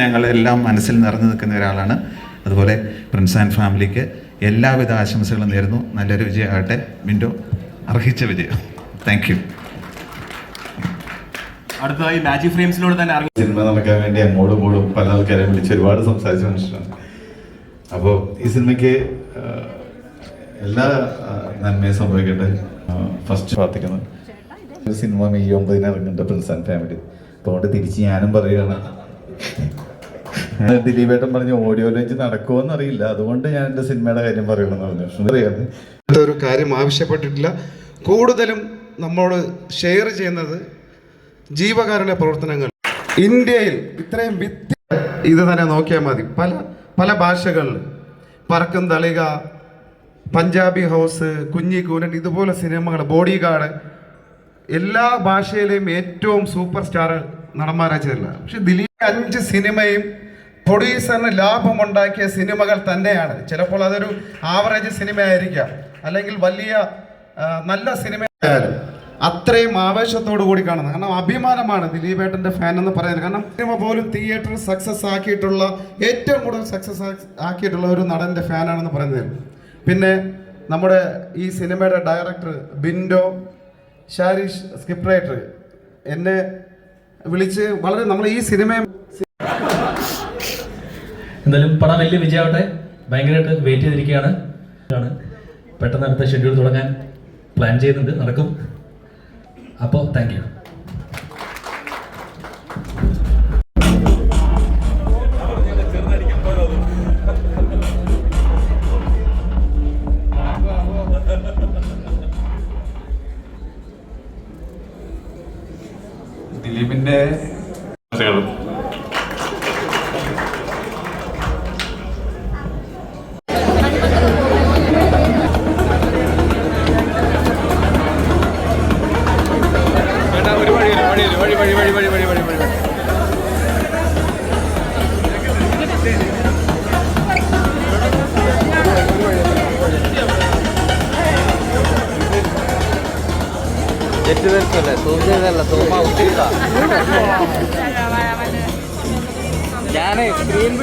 ഞങ്ങളെല്ലാം മനസ്സിൽ നിറഞ്ഞു നിൽക്കുന്ന ഒരാളാണ്. അതുപോലെ പ്രിൻസ് ആൻഡ് ഫാമിലിക്ക് എല്ലാവിധ ആശംസകളും നേരുന്നു. നല്ലൊരു വിജയമാകട്ടെ. മിൻഡോ അർഹിച്ച വിജയം. താങ്ക് യു അടുത്തതായി മാജിക് ഫ്രെയിംസിലൂടെ തന്നെ സിനിമ നടക്കാൻ വേണ്ടി അങ്ങോട്ടും കൂടും പല ആൾക്കാരെ വിളിച്ച് ഒരുപാട് സംസാരിച്ച മനുഷ്യനാണ് അപ്പോൾ ഈ സിനിമയ്ക്ക് എല്ലാ നന്മയും സംഭവിക്കട്ടെ. ഫസ്റ്റ് പ്രാർത്ഥിക്കുന്നത് ഒരു സിനിമ മെയ് ഒമ്പതിന് ഇറങ്ങുന്നുണ്ട് പ്രിൻസ് ആൻഡ് ഫാമിലി അപ്പോൾ അതുകൊണ്ട് തിരിച്ച് ഞാനും പറയുകയാണ്. ദിലീപേട്ടൻ പറഞ്ഞു ഓഡിയോ ലോഞ്ച് നടക്കുമോ അറിയില്ല അതുകൊണ്ട് ഞാൻ എന്റെ സിനിമയുടെ കാര്യം പറയണമെന്ന് പറഞ്ഞു. അറിയാതെ ഒരു കാര്യം ആവശ്യപ്പെട്ടിട്ടില്ല. കൂടുതലും നമ്മോട് ഷെയർ ചെയ്യുന്നത് ജീവകാരുണ്യ പ്രവർത്തനങ്ങൾ. ഇന്ത്യയിൽ ഇത്രയും വിത്തി ഇത് തന്നെ നോക്കിയാൽ മതി. പല പല ഭാഷകളിൽ പറക്കും തളിക പഞ്ചാബി ഹൗസ് കുഞ്ഞിക്കൂനൻ ഇതുപോലെ സിനിമകൾ ബോഡി ഗാർഡ് എല്ലാ ഭാഷയിലെയും ഏറ്റവും സൂപ്പർ സ്റ്റാർ നടന്മാരാച്ചില്ല പക്ഷെ ദിലീപ് അഞ്ച് സിനിമയും പ്രൊഡ്യൂസറിന് ലാഭമുണ്ടാക്കിയ സിനിമകൾ തന്നെയാണ്. ചിലപ്പോൾ അതൊരു ആവറേജ് സിനിമയായിരിക്കാം. അല്ലെങ്കിൽ വലിയ നല്ല സിനിമ ആയാലും അത്രയും ആവേശത്തോടു കൂടി കാണുന്നത്. കാരണം അഭിമാനമാണ് ദിലീപേട്ടന്റെ ഫാൻ എന്ന് പറയുന്നത്. കാരണം സിനിമ പോലും തിയേറ്റർ സക്സസ് ആക്കിയിട്ടുള്ള ഏറ്റവും കൂടുതൽ സക്സസ് ആക്കിയിട്ടുള്ള ഒരു നടന്റെ ഫാനാണെന്ന് പറയുന്നത് പിന്നെ നമ്മുടെ ഈ സിനിമയുടെ director Bindo Sharish script writer എന്നെ വിളിച്ച് വളരെ നമ്മൾ ഈ സിനിമയെ എന്തായാലും പടം വലിയ വിജയമാവട്ടെ. ഭയങ്കരമായിട്ട് വെയിറ്റ് ചെയ്തിരിക്കുകയാണ്. ആണ് പെട്ടെന്ന് അടുത്ത ഷെഡ്യൂൾ തുടങ്ങാൻ പ്ലാൻ ചെയ്യുന്നുണ്ട്. നടക്കും. അപ്പോൾ താങ്ക് യു ദിലീപിന്റെ തെറ്റുവരുത്തല്ലേ സൂം ചെയ്തല്ല സൂം ഔട്ട് ചെയ്താ ഞാനേ സ്ക്രീൻ